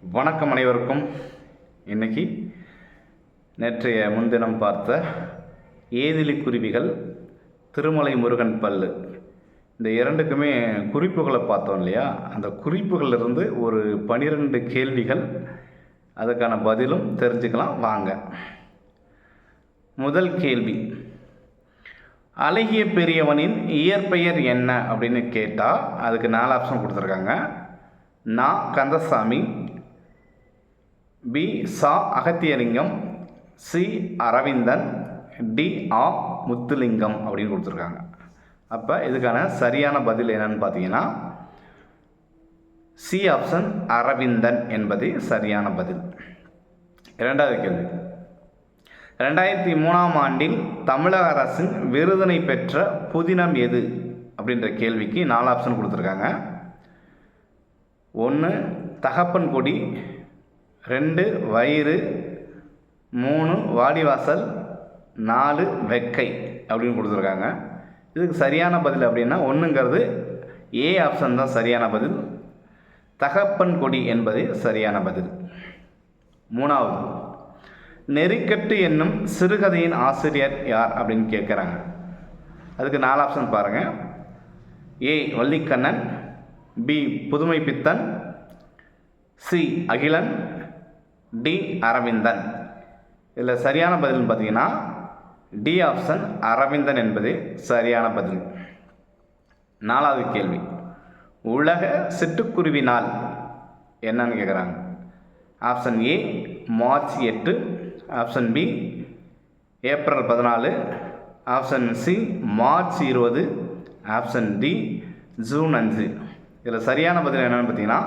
வணக்கம் அனைவருக்கும். இன்னைக்கு நேற்றைய முன்தினம் பார்த்த ஏதிலி குருவிகள் திருமலை முருகன் பல்லு. இந்த இரண்டுக்குமே குறிப்புகளை பார்த்தோம் இல்லையா? அந்த குறிப்புகளிலிருந்து ஒரு பனிரெண்டு கேள்விகள் அதுக்கான பதிலும் தெரிஞ்சுக்கலாம். வாங்க. முதல் கேள்வி. அழகிய பெரியவனின் இயற்பெயர் என்ன அப்படின்னு கேட்டால் அதுக்கு நாலு ஆப்ஷன் கொடுத்துருக்காங்க. நான் கந்தசாமி பி. சா. அகத்தியலிங்கம் சி. அரவிந்தன் டி. ஆ. முத்துலிங்கம் அப்படின்னு கொடுத்துருக்காங்க. அப்போ இதுக்கான சரியான பதில் என்னன்னு பார்த்தீங்கன்னா சி. ஆப்ஷன் அரவிந்தன் என்பது சரியான பதில். இரண்டாவது கேள்வி. ரெண்டாயிரத்தி மூணாம் ஆண்டில் தமிழக அரசின் விருதினை பெற்ற புதினம் எது? அப்படின்ற கேள்விக்கு நாலு ஆப்ஷன் கொடுத்துருக்காங்க. ஒன்று தகப்பன் கொடி ரெண்டு வயிறு மூணு வாடிவாசல் நாலு வெக்கை அப்படின்னு கொடுத்துருக்காங்க. இதுக்கு சரியான பதில் அப்படின்னா ஒன்றுங்கிறது ஏ ஆப்ஷன் தான் சரியான பதில். தகப்பன் கொடி என்பது சரியான பதில். மூணாவது நெறிக்கட்டு என்னும் சிறுகதையின் ஆசிரியர் யார் அப்படின்னு கேட்குறாங்க. அதுக்கு நாலு ஆப்ஷன் பாருங்கள் A Vallikannan. B Pudhumaipithan C Akilan. D Aravindan. இதில் சரியான பதில்னு பார்த்தீங்கன்னா டி ஆப்ஷன் அரவிந்தன் என்பது சரியான பதில். நாலாவது கேள்வி. உலக சிட்டுக்குருவி நாள் என்னன்னு கேட்குறாங்க ஆப்ஷன் ஏ மார்ச் எட்டு. ஆப்ஷன் பி ஏப்ரல் பதினாலு. ஆப்ஷன் சி மார்ச் இருபது. ஆப்ஷன் டி ஜூன் அஞ்சு. இதில் சரியான பதில் என்னென்னு பார்த்தீங்கன்னா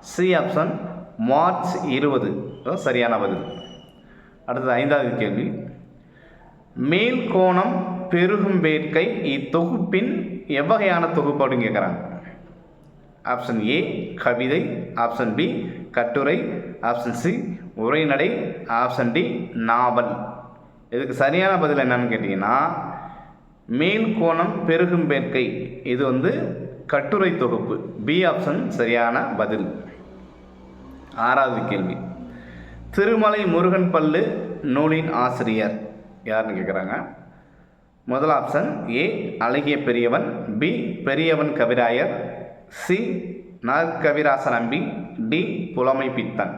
சி ஆப்ஷன் மார்ச் இருபது. சரியான பதில். அடுத்தது ஐந்தாவது கேள்வி. மேல் கோணம் பெருகும் வேட்கை இத்தொகுப்பின் எவ்வகையான தொகுப்பு அப்படின்னு கேட்குறாங்க ஆப்ஷன் ஏ கவிதை. ஆப்ஷன் பி கட்டுரை. ஆப்ஷன் சி உரைநடை. ஆப்ஷன் டி நாவல். இதுக்கு சரியான பதில் என்னன்னு கேட்டிங்கன்னா மேல் கோணம் பெருகும் வேட்கை இது வந்து கட்டுரை தொகுப்பு. பி ஆப்ஷன் சரியான பதில். ஆறாவது கேள்வி. திருமலை முருகன் பல்லு நூலின் ஆசிரியர். யாருன்னு கேட்குறாங்க முதல் ஆப்ஷன் ஏ அழகிய பெரியவன் பி பெரியவன் கவிராயர் சி நற்கவிராச நம்பி டி புலமை பித்தன்.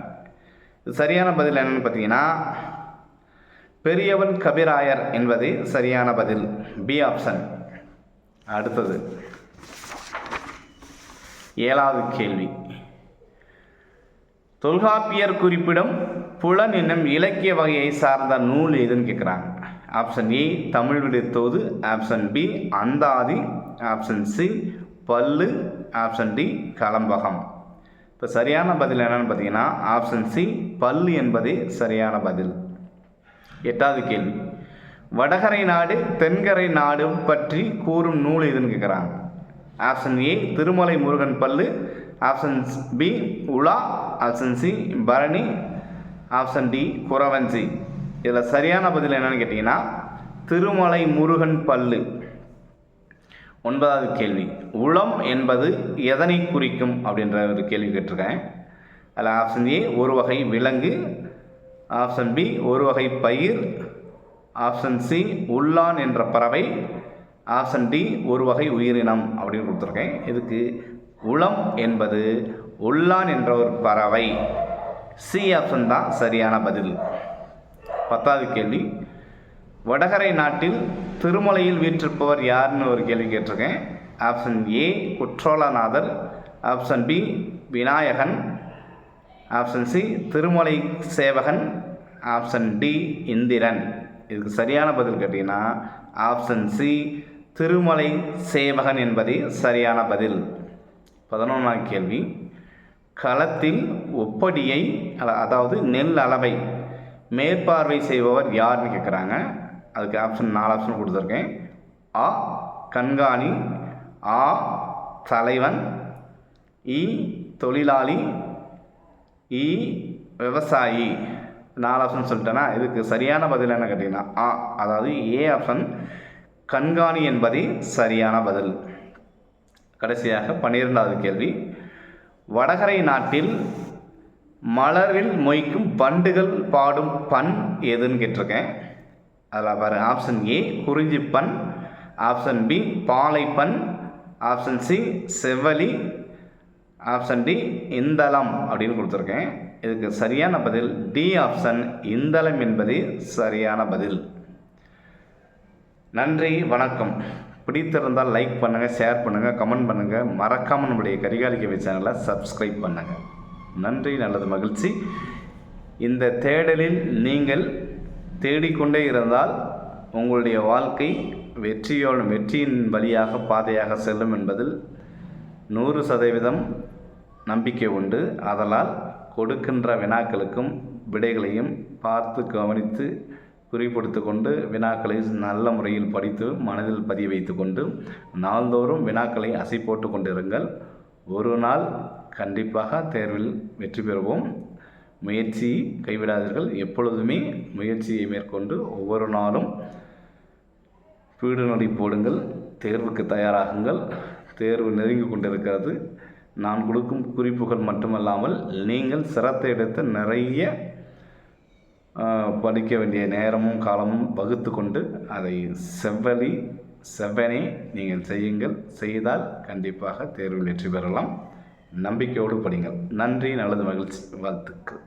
சரியான பதில் என்னன்னு பார்த்தீங்கன்னா பெரியவன் கபிராயர் என்பது சரியான பதில். பி ஆப்ஷன் அடுத்தது. ஏழாவது கேள்வி. தொல்காப்பியர் குறிப்பிடும் புலன் என்னும் இலக்கிய வகையை சார்ந்த நூல் எதுன்னு கேட்குறாங்க ஆப்ஷன் ஏ தமிழ் விடுத்தோது ஆப்ஷன் பி அந்தாதி. ஆப்ஷன் சி பல்லு. ஆப்ஷன் டி கலம்பகம். இப்போ சரியான பதில் என்னன்னு பார்த்தீங்கன்னா ஆப்ஷன் சி பல்லு என்பதே சரியான பதில். எட்டாவது கேள்வி. வடகரை நாடு தென்கரை நாடு பற்றி கூறும் நூல் எதுன்னு கேட்குறாங்க ஆப்ஷன் ஏ திருமலை முருகன் பல்லு. ஆப்ஷன் பி உலா. ஆப்ஷன் சி பரணி. ஆப்ஷன் டி குறவஞ்சி இதில் சரியான பதில் என்னன்னு கேட்டிங்கன்னா திருமலை முருகன் பல்லு. ஒன்பதாவது கேள்வி. உளம் என்பது எதனை குறிக்கும் அப்படின்ற ஒரு கேள்வி கேட்டிருக்கேன். அதில் ஆப்ஷன் ஏ ஒரு வகை விலங்கு. ஆப்ஷன் பி ஒரு வகை பயிர். ஆப்ஷன் சி உள்ளான் என்ற பறவை. ஆப்ஷன் டி ஒரு வகை உயிரினம் அப்படின்னு கொடுத்துருக்கேன். இதுக்கு உளம் என்பது உள்ளான் என்ற ஒரு பறவை. சி ஆப்ஷன் தான் சரியான பதில். பத்தாவது கேள்வி. வடகரை நாட்டில் திருமலையில் வீற்றிருப்பவர் யாருன்னு ஒரு கேள்வி கேட்டிருக்கேன். Option A Kuttralanathar. Option B Vinayagan. Option C Thirumalai Sevagan. Option D Indran. இதுக்கு சரியான பதில் கேட்டிங்கன்னா ஆப்ஷன் சி திருமலை சேவகன் என்பதே சரியான பதில். பதினொன்றாம் கேள்வி. களத்தில் ஒப்படியை அதாவது நெல் அளவை மேற்பார்வை செய்பவர் யார்னு கேட்குறாங்க அதுக்கு ஆப்ஷன் நாலு ஆப்ஷன் கொடுத்துருக்கேன். ஆ கண்காணி ஆ தலைவன் இ தொழிலாளி இ விவசாயி. நாலு ஆப்ஷன் சொல்லிட்டேன்னா இதுக்கு சரியான பதில் என்ன கேட்டிங்கன்னா ஆ அதாவது ஏ ஆப்ஷன் கண்காணி என்பதே சரியான பதில். கடைசியாக பன்னிரெண்டாவது கேள்வி. வடகரை நாட்டில் மலரில் மொய்க்கும் பண்டுகள் பாடும் பண் எதுன்னு கேட்டிருக்கேன். அதில் பாரு ஆப்ஷன் ஏ குறிஞ்சி பண் ஆப்ஷன் பி பாலை பண் ஆப்ஷன் சி செவ்வலி ஆப்ஷன் டி இந்தளம் அப்படின்னு கொடுத்துருக்கேன். இதுக்கு சரியான பதில் டி ஆப்ஷன் இந்தளம் என்பது சரியான பதில். நன்றி வணக்கம். பிடித்திருந்தால் லைக் பண்ணுங்கள் ஷேர் பண்ணுங்கள் கமெண்ட் பண்ணுங்கள் மறக்காமல் நம்முடைய கரிகாலிக்கவை சேனலை சப்ஸ்கிரைப் பண்ணுங்கள் நன்றி நல்லது மகிழ்ச்சி. இந்த தேடலில் நீங்கள் தேடிக்கொண்டே இருந்தால் உங்களுடைய வாழ்க்கை வெற்றியோட வெற்றியின் வழியாக பாதையாக செல்லும் என்பதில் நூறு சதவீதம் நம்பிக்கை உண்டு. அதனால் கொடுக்கின்ற வினாக்களுக்கும் விடைகளையும் பார்த்து கவனித்து குறிப்படுத்தி கொண்டு வினாக்களை நல்ல முறையில் படித்து மனதில் பதிய வைத்து கொண்டு நாள்தோறும் வினாக்களை அசை போட்டு கொண்டிருங்கள். ஒரு நாள் கண்டிப்பாக தேர்வில் வெற்றி பெறுவோம். முயற்சி கைவிடாதீர்கள். எப்பொழுதுமே முயற்சியை மேற்கொண்டு ஒவ்வொரு நாளும் வீடு நொடி போடுங்கள். தேர்வுக்கு தயாராகுங்கள். தேர்வு நெருங்கி கொண்டிருக்கிறது. நான் கொடுக்கும் குறிப்புகள் மட்டுமல்லாமல் நீங்கள் சிரத்தை எடுத்து நிறைய படிக்க வேண்டிய நேரமும் காலமும் வகுத்து கொண்டு அதை செவ்வழி செவ்வனே நீங்கள் செய்யுங்கள். செய்தால் கண்டிப்பாக தேர்வில் வெற்றி பெறலாம். நம்பிக்கையோடு படிங்கள். நன்றி நல்லது மகிழ்ச்சி. வாழ்த்துக்கள்.